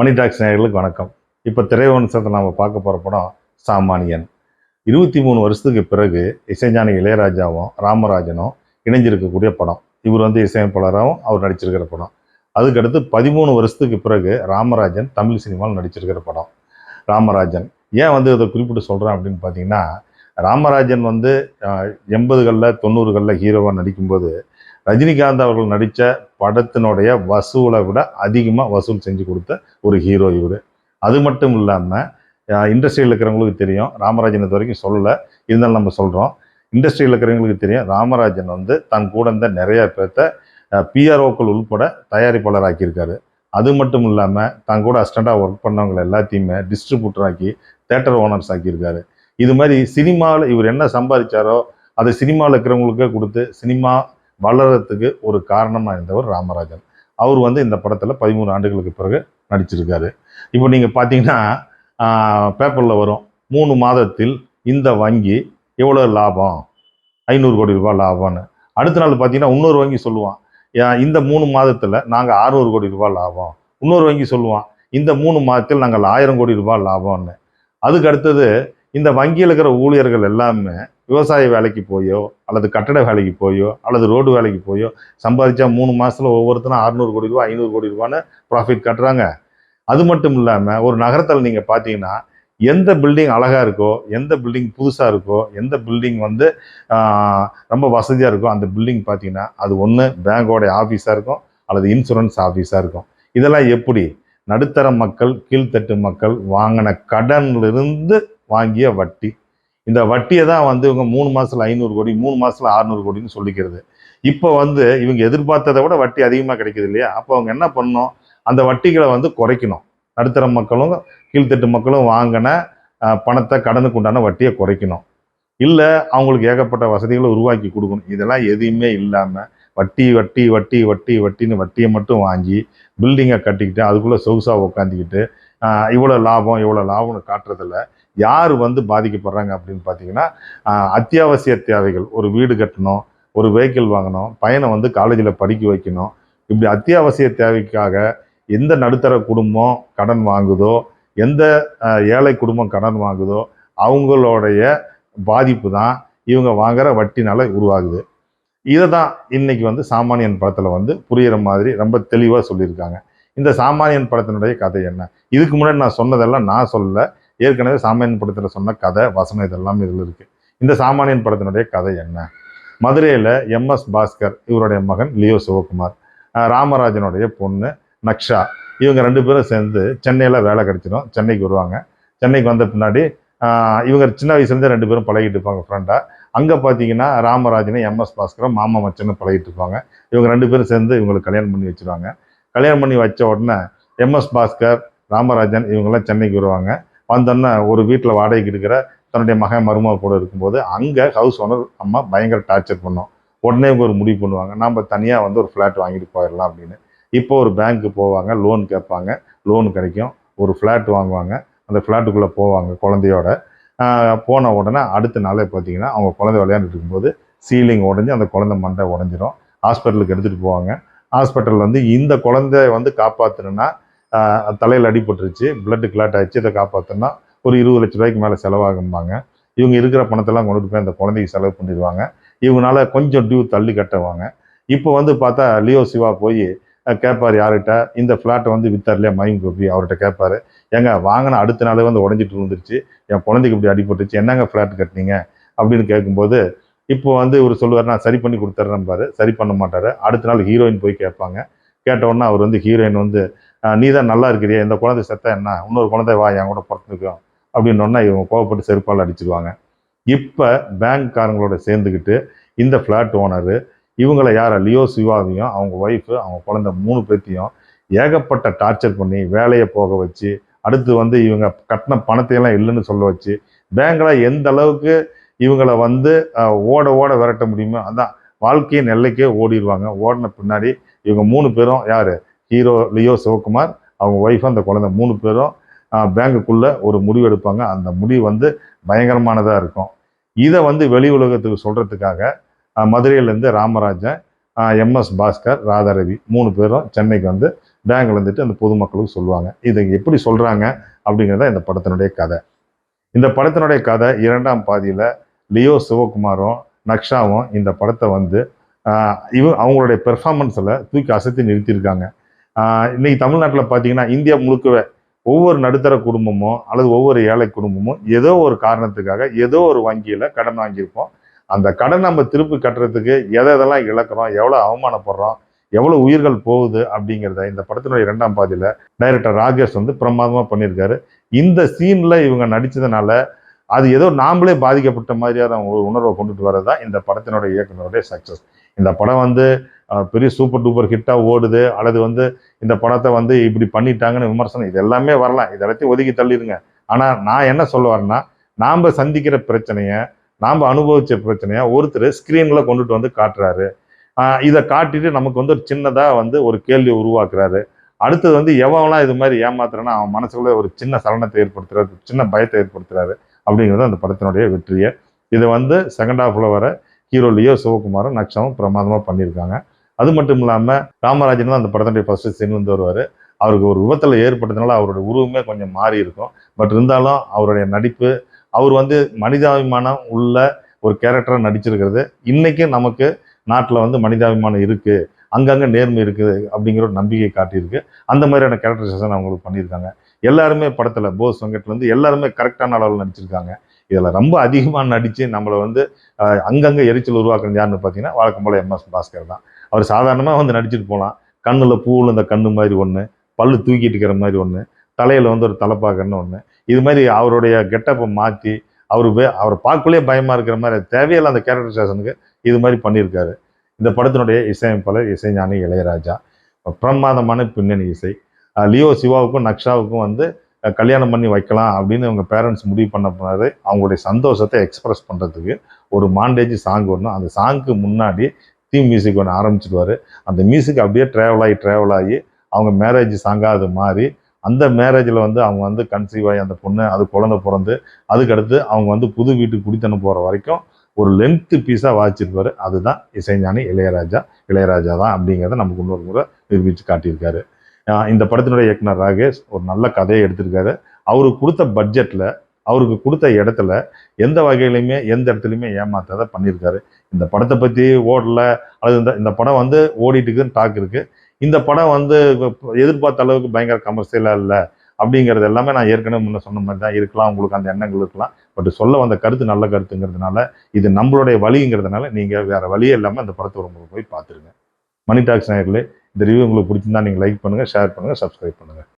மணி tax நேர்களுக்கு வணக்கம். இப்போ திரைவம்சத்தை நாம் பார்க்க போகிற படம் சாமானியன். இருபத்தி மூணு வருஷத்துக்கு பிறகு இசைஞானி இளையராஜாவும் ராமராஜனும் இணைஞ்சிருக்கக்கூடிய படம். இவர் வந்து இசையமைப்பாளராகவும் அவர் நடிச்சிருக்கிற படம். அதுக்கடுத்து பதிமூணு வருஷத்துக்கு பிறகு ராமராஜன் தமிழ் சினிமாவில் நடிச்சிருக்கிற படம். ராமராஜன். ஏன் வந்து இதை குறிப்பிட்டு சொல்கிறேன் அப்படின்னு பார்த்தீங்கன்னா ராமராஜன் வந்து எண்பதுகளில் தொண்ணூறுகளில் ஹீரோவாக நடிக்கும்போது ரஜினிகாந்த் அவர்கள் நடித்த படத்தினுடைய வசூலை விட அதிகமாக வசூல் செஞ்சு கொடுத்த ஒரு ஹீரோ இவர். அது மட்டும் இல்லாமல் இண்டஸ்ட்ரியில் இருக்கிறவங்களுக்கு தெரியும். ராமராஜன் இது வரைக்கும் சொல்லலை. இருந்தாலும் நம்ம சொல்கிறோம் இண்டஸ்ட்ரியில் இருக்கிறவங்களுக்கு தெரியும். ராமராஜன் வந்து தன் கூட இருந்த நிறையா பேர்த்த பிஆர்ஓக்கள் உள்பட தயாரிப்பாளர் ஆக்கியிருக்காரு. அது மட்டும் இல்லாமல் தன் கூட அஸ்டண்டாக ஒர்க் பண்ணவங்க எல்லாத்தையுமே டிஸ்ட்ரிபியூட்டர் ஆக்கி தேட்டர் ஓனர்ஸ் ஆக்கியிருக்காரு. இது மாதிரி சினிமாவில் இவர் என்ன சம்பாதிச்சாரோ அதை சினிமாவில் இருக்கிறவங்களுக்கே கொடுத்து சினிமா வளர்கிறதுக்கு ஒரு காரணமாக இருந்தவர் ராமராஜன். அவர் வந்து இந்த படத்தில் பதிமூணு ஆண்டுகளுக்கு பிறகு நடிச்சிருக்காரு. இப்போ நீங்கள் பார்த்தீங்கன்னா பேப்பரில் வரும் மூணு மாதத்தில் இந்த வங்கி எவ்வளோ லாபம்? ஐநூறு கோடி ரூபாய் லாபம்னு. அடுத்த நாள் பார்த்தீங்கன்னா இன்னொரு வங்கி சொல்லுவான் இந்த மூணு மாதத்தில் நாங்கள் அறுநூறு கோடி ரூபாய் லாபம். இன்னொரு வங்கி சொல்லுவான் இந்த மூணு மாதத்தில் நாங்கள் ஆயிரம் கோடி ரூபாய் லாபம்னு. அதுக்கு அடுத்தது இந்த வங்கியில் இருக்கிற ஊழியர்கள் எல்லாமே விவசாய வேலைக்கு போயோ அல்லது கட்டட வேலைக்கு போயோ அல்லது ரோடு வேலைக்கு போயோ சம்பாதிச்சா மூணு மாதத்தில் ஒவ்வொருத்தரும் அறுநூறு கோடி ரூபா ஐநூறு கோடி ரூபான்னு ப்ராஃபிட் கட்டுறாங்க. அது மட்டும் இல்லாமல் ஒரு நகரத்தில் நீங்கள் பார்த்தீங்கன்னா எந்த பில்டிங் அழகாக இருக்கோ எந்த பில்டிங் புதுசாக இருக்கோ எந்த பில்டிங் வந்து ரொம்ப வசதியாக இருக்கோ அந்த பில்டிங் பார்த்தீங்கன்னா அது ஒன்று பேங்கோடைய ஆஃபீஸாக இருக்கும் அல்லது இன்சூரன்ஸ் ஆஃபீஸாக இருக்கும். இதெல்லாம் எப்படி? நடுத்தர மக்கள் கீழ்த்தட்டு மக்கள் வாங்கின கடன்லிருந்து வாங்கிய வட்டி. இந்த வட்டியை தான் வந்து இவங்க மூணு மாதத்தில் ஐநூறு கோடி மூணு மாதத்தில் ஆறுநூறு கோடின்னு சொல்லிக்கிறது. இப்போ வந்து இவங்க எதிர்பார்த்ததை விட வட்டி அதிகமாக கிடைக்கிது இல்லையா? அப்போ அவங்க என்ன பண்ணணும்? அந்த வட்டிகளை வந்து குறைக்கணும். நடுத்தர மக்களும் கீழ்த்தட்டு மக்களும் வாங்கின பணத்தை கடனுக்கு உண்டான வட்டியை குறைக்கணும். இல்லை அவங்களுக்கு ஏகப்பட்ட வசதிகளை உருவாக்கி கொடுக்கணும். இதெல்லாம் எதுவுமே இல்லாமல் வட்டி வட்டி வட்டி வட்டி வட்டின்னு வட்டியை மட்டும் வாங்கி பில்டிங்கை கட்டிக்கிட்டு அதுக்குள்ளே சொகுசாக உட்காந்துக்கிட்டு இவ்வளோ லாபம் இவ்வளோ லாபம்னு காட்டுறதில்ல. யார் வந்து பாதிக்கப்படுறாங்க அப்படின்னு பார்த்தீங்கன்னா அத்தியாவசிய தேவைகள். ஒரு வீடு கட்டணும் ஒரு வெஹிக்கிள் வாங்கணும் பையனை வந்து காலேஜில் படிக்க வைக்கணும். இப்படி அத்தியாவசிய தேவைக்காக எந்த நடுத்தர குடும்பம் கடன் வாங்குதோ எந்த ஏழை குடும்பம் கடன் வாங்குதோ அவங்களுடைய பாதிப்பு தான் இவங்க வாங்குகிற வட்டினால உருவாகுது. இதை தான் இன்னைக்கு வந்து சாமானியன் படத்தில் வந்து புரிகிற மாதிரி ரொம்ப தெளிவாக சொல்லியிருக்காங்க. இந்த சாமானியன் படத்தினுடைய கதை என்ன? இதுக்கு முன்னாடி நான் சொன்னதெல்லாம் நான் சொல்லலை. ஏற்கனவே சாமானியன் படத்தில் சொன்ன கதை வசனம் இதெல்லாம் இதில் இருக்குது இந்த சாமானியன் படத்தினுடைய கதை என்ன? மதுரையில் எம்எஸ் பாஸ்கர் இவருடைய மகன் லியோ சிவகுமார் ராமராஜனுடைய பொண்ணு நக்ஷா இவங்க ரெண்டு பேரும் சேர்ந்து சென்னையில் வேலை கிடைச்சிடும் சென்னைக்கு வருவாங்க. சென்னைக்கு வந்த பின்னாடி இவங்க சின்ன வயசுலேருந்தே ரெண்டு பேரும் பழகிட்டு இருப்பாங்க ஃப்ரெண்டாக அங்கே பார்த்தீங்கன்னா ராமராஜனும் எம்எஸ் பாஸ்கரும் மாமா மச்சனும் பழகிட்டு இருப்பாங்க. இவங்க ரெண்டு பேரும் சேர்ந்து இவங்களுக்கு கல்யாணம் பண்ணி வச்சிருவாங்க. கல்யாணம் பண்ணி வச்ச உடனே எம்எஸ் பாஸ்கர் ராமராஜன் இவங்கெல்லாம் சென்னைக்கு வருவாங்க. வந்தோன்னே ஒரு வீட்டில் வாடகைக்கு இருக்கிற தன்னுடைய மகன் மருமக கூட இருக்கும்போது அங்கே ஹவுஸ் ஓனர் அம்மா பயங்கர டார்ச்சர் பண்ணோம். உடனே ஒரு முடிவு பண்ணுவாங்க. நம்ம தனியாக வந்து ஒரு ஃப்ளாட் வாங்கிட்டு போயிடலாம் அப்படின்னு. இப்போ ஒரு பேங்க்கு போவாங்க லோன் கேட்பாங்க லோன் கிடைக்கும். ஒரு ஃப்ளாட் வாங்குவாங்க. அந்த ஃப்ளாட்டுக்குள்ளே போவாங்க குழந்தையோட. போன உடனே அடுத்த நாளே பார்த்தீங்கன்னா அவங்க குழந்தை விளையாண்டுட்டு இருக்கும்போது சீலிங் உடஞ்சி அந்த குழந்தை மண்டை உடஞ்சிரும். ஹாஸ்பிட்டலுக்கு எடுத்துகிட்டு போவாங்க. ஹாஸ்பிட்டலில் வந்து இந்த குழந்தைய வந்து காப்பாற்றணுன்னா தலையில் அடிபட்டுருச்சு பிளட்டு கிளாட் ஆயிடுச்சு இதை காப்பாற்றணும்னா ஒரு இருபது லட்ச ரூபாய்க்கு மேலே செலவாகும்பாங்க. இவங்க இருக்கிற பணத்தெல்லாம் கொண்டுட்டு போய் அந்த குழந்தைக்கு செலவு பண்ணிடுவாங்க. இவங்களால கொஞ்சம் டியூ தள்ளி கட்டுவாங்க. இப்போ வந்து பார்த்தா லியோ சிவா போய் கேட்பார் யார்கிட்ட? இந்த ஃப்ளாட்டை வந்து வித்தார்லையா? மயம் கோபி அவர்கிட்ட கேட்பாரு ஏங்க வாங்கின அடுத்த நாளே வந்து உடஞ்சிட்டு இருந்துருச்சு என் குழந்தைக்கு இப்படி அடிபட்டுச்சு என்னங்க ஃப்ளாட் கட்டினீங்க? அப்படின்னு கேட்கும்போது இப்போ வந்து இவர் சொல்லுவார் நான் சரி பண்ணி கொடுத்துட்றேன்பாரு சரி பண்ண மாட்டார். அடுத்த நாள் ஹீரோயின் போய் கேட்பாங்க. கேட்டவுடனே அவர் வந்து ஹீரோயின் வந்து நீ தான் நல்லா இருக்கிறியா இந்த குழந்தை செத்தா என்ன? இன்னொரு குழந்தை வா என் கூட பிறந்துக்கும் அப்படின்னு இவங்க கோவப்பட்டு செருப்பால் அடிச்சிருவாங்க. இப்போ பேங்க்காரங்களோட சேர்ந்துக்கிட்டு இந்த ஃப்ளாட் ஓனரு இவங்களை யாரை? லியோ சிவாவையும் அவங்க ஒய்ஃபு அவங்க குழந்தை மூணு பேர்த்தையும் ஏகப்பட்ட டார்ச்சர் பண்ணி வேலையை போக வச்சு அடுத்து வந்து இவங்க கட்டின பணத்தையெல்லாம் இல்லைன்னு சொல்ல வச்சு பேங்கில் எந்த அளவுக்கு இவங்களை வந்து ஓட ஓட விரட்ட முடியுமோ அதான் வாழ்க்கையின் எல்லைக்கே ஓடிடுவாங்க ஓடின பின்னாடி இவங்க மூணு பேரும் யார்? ஹீரோ லியோ சிவகுமார் அவங்க ஒய்ஃப் அந்த குழந்தை மூணு பேரும் பேங்குக்குள்ளே ஒரு முடிவு எடுப்பாங்க. அந்த முடிவு வந்து பயங்கரமானதாக இருக்கும். இதை வந்து வெளி உலகத்துக்கு சொல்கிறதுக்காக மதுரையிலேருந்து ராமராஜன் எம்எஸ் பாஸ்கர் ராதாரவி மூணு பேரும் சென்னைக்கு வந்து பேங்க்ல இருந்துட்டு அந்த பொதுமக்களுக்கு சொல்லுவாங்க. இதை எப்படி சொல்கிறாங்க அப்படிங்கிறத இந்த படத்தினுடைய கதை. இந்த படத்தினுடைய கதை இரண்டாம் பாதியில் லியோ சிவகுமாரும் நக்ஷாவும் இந்த படத்தை வந்து இவ அவங்களுடைய பெர்ஃபார்மன்ஸில் தூக்கி அசத்தி நிறுத்தியிருக்காங்க. இன்னைக்கு தமிழ்நாட்டில் பார்த்தீங்கன்னா இந்தியா முழுக்கவே ஒவ்வொரு நடுத்தர குடும்பமும் அல்லது ஒவ்வொரு ஏழை குடும்பமும் ஏதோ ஒரு காரணத்துக்காக ஏதோ ஒரு வங்கியில் கடன் வாங்கியிருப்போம். அந்த கடன் நம்ம திருப்பி கட்டுறதுக்கு எதை எதெல்லாம் இழக்கிறோம் எவ்வளோ அவமானப்படுறோம் எவ்வளோ உயிர்கள் போகுது அப்படிங்கிறத இந்த படத்தினுடைய இரண்டாம் பாதியில் டைரக்டர் ராகேஷ் வந்து பிரமாதமாக பண்ணியிருக்காரு. இந்த சீனில் இவங்க நடித்ததுனால அது ஏதோ நாமளே பாதிக்கப்பட்ட மாதிரியான உணர்வை கொண்டுட்டு வரதான் இந்த படத்தினுடைய இயக்குனருடைய சக்ஸஸ் இந்த படம் வந்து பெரிய சூப்பர் டூப்பர் ஹிட்டாக ஓடுது. அல்லது வந்து இந்த படத்தை வந்து இப்படி பண்ணிட்டாங்கன்னு விமர்சனம் இது எல்லாமே வரலாம். இதெல்லாத்தையும் ஒதுக்கி தள்ளிடுங்க. ஆனால் நான் என்ன சொல்ல வரேன்னா நாம் சந்திக்கிற பிரச்சனையை நாம் அனுபவிச்ச பிரச்சனையை ஒருத்தர் ஸ்க்ரீனில் கொண்டுட்டு வந்து காட்டுறாரு. இதை காட்டிட்டு நமக்கு வந்து ஒரு சின்னதாக வந்து ஒரு கேள்வி உருவாக்குறாரு. அடுத்தது வந்து எவன்லாம் இது மாதிரி ஏமாத்துறேன்னா அவன் மனசுக்குள்ளே ஒரு சின்ன சலனத்தை ஏற்படுத்துறாரு சின்ன பயத்தை ஏற்படுத்துறாரு அப்படிங்கிறது அந்த படத்தினுடைய வெற்றியை. இதை வந்து செகண்ட் ஹாஃபில் வர ஹீரோலையோ சிவகுமாரும் நக்ஷமும் பிரமாதமாக பண்ணியிருக்காங்க. அது மட்டும் இல்லாமல் ராமராஜன் தான் அந்த படத்தினுடைய ஃபர்ஸ்ட் சீன் வந்து வருவார். அவருக்கு ஒரு விபத்தில் ஏற்பட்டதுனால அவருடைய உருவமே கொஞ்சம் மாறி இருக்கும். பட் இருந்தாலும் அவருடைய நடிப்பு அவர் வந்து மனிதாபிமானம் உள்ள ஒரு கேரக்டராக நடிச்சிருக்கிறது. இன்றைக்கும் நமக்கு நாட்டில் வந்து மனிதாபிமானம் இருக்குது அங்கங்கே நேர்மை இருக்குது அப்படிங்கிற ஒரு நம்பிக்கை காட்டியிருக்கு. அந்த மாதிரியான கேரக்டரைசேஷன் அவங்களுக்கு பண்ணியிருக்காங்க. எல்லாருமே படத்தில் போஸ் வெங்கட்லேருந்து எல்லாருமே கரெக்டான அளவில் நடிச்சிருக்காங்க. இதில் ரொம்ப அதிகமாக நடித்து நம்மளை வந்து அங்கங்கே எரிச்சல் உருவாக்குறது யாருன்னு பார்த்தீங்கன்னா வழக்கம் போல் எம்எஸ் பாஸ்கர் தான். அவர் சாதாரணமாக வந்து நடிச்சிட்டு போகலாம். கண்ணில் பூவில் இந்த கண்ணு மாதிரி ஒன்று பல்லு தூக்கிட்டு இருக்கிற மாதிரி ஒன்று தலையில் வந்து ஒரு தலைப்பாக்கன்னு ஒன்று இது மாதிரி அவருடைய கெட்டப்பை மாற்றி அவர் வே அவர் பார்க்கலே பயமாக இருக்கிற மாதிரி அது தேவையில்லை அந்த கேரக்டரைசேஷனுக்கு இது மாதிரி பண்ணியிருக்காரு. இந்த படத்தினுடைய இசையமைப்பாளர் இசைஞானி இளையராஜா. பிரமாதமான பின்னணி இசை. லியோ சிவாவுக்கும் நக்ஷாவுக்கும் வந்து கல்யாணம் பண்ணி வைக்கலாம் அப்படின்னு அவங்க பேரண்ட்ஸ் முடிவு பண்ண போனாரு. அவங்களுடைய சந்தோஷத்தை எக்ஸ்பிரஸ் பண்ணுறதுக்கு ஒரு மாண்டேஜ் சாங் ஒன்று அந்த சாங்க்கு முன்னாடி தீம் மியூசிக் ஒன்று ஆரம்பிச்சிடுவார் அந்த மியூசிக் அப்படியே ட்ராவல் ஆகி ட்ராவல் ஆகி அவங்க மேரேஜ் சாங்காக அது மாறி அந்த மேரேஜில் வந்து அவங்க வந்து கன்சீவ் ஆகி அந்த பொண்ணு அது குழந்தை பிறந்து அதுக்கடுத்து அவங்க வந்து புது வீட்டுக்கு குடித்தனம் போகிற வரைக்கும் ஒரு லென்த்து பீஸாக வாசிச்சிருப்பார். அதுதான் இசைஞானி இளையராஜா. இளையராஜா தான் அப்படிங்கிறத நமக்கு இன்னொரு முறை நிரூபித்து காட்டியிருக்காரு. இந்த படத்தினுடைய இயக்குனர் ராகேஷ் ஒரு நல்ல கதையை எடுத்திருக்காரு. அவருக்கு கொடுத்த பட்ஜெட்டில் அவருக்கு கொடுத்த இடத்துல எந்த வகையிலையுமே எந்த இடத்துலையுமே ஏமாத்தாத பண்ணியிருக்காரு. இந்த படத்தை பற்றி ஓடல அது இந்த இந்த படம் வந்து ஓடிட்டுக்குன்னு டாக் இருக்குது இந்த படம் வந்து எதிர்பார்த்த அளவுக்கு பயங்கர கமர்ஷியலாக இல்லை அப்படிங்கிறது எல்லாமே நான் ஏற்கனவே முன்ன சொன்ன மாதிரி தான் இருக்கலாம் உங்களுக்கு அந்த எண்ணங்கள் இருக்கலாம். பட் சொல்ல வந்த கருத்து நல்ல கருத்துங்கிறதுனால இது நம்மளுடைய வழிங்கிறதுனால நீங்கள் வேறு வழியே இல்லாமல் அந்த படத்தை உங்களுக்கு போய் பார்த்துருங்க. மணி டாக்ஸ் நேயர்களே இந்த ரிவ்யூ உங்களுக்கு பிடிச்சிருந்தா நீங்கள் லைக் பண்ணுங்கள் ஷேர் பண்ணுங்கள் சப்ஸ்கிரைப் பண்ணுங்கள்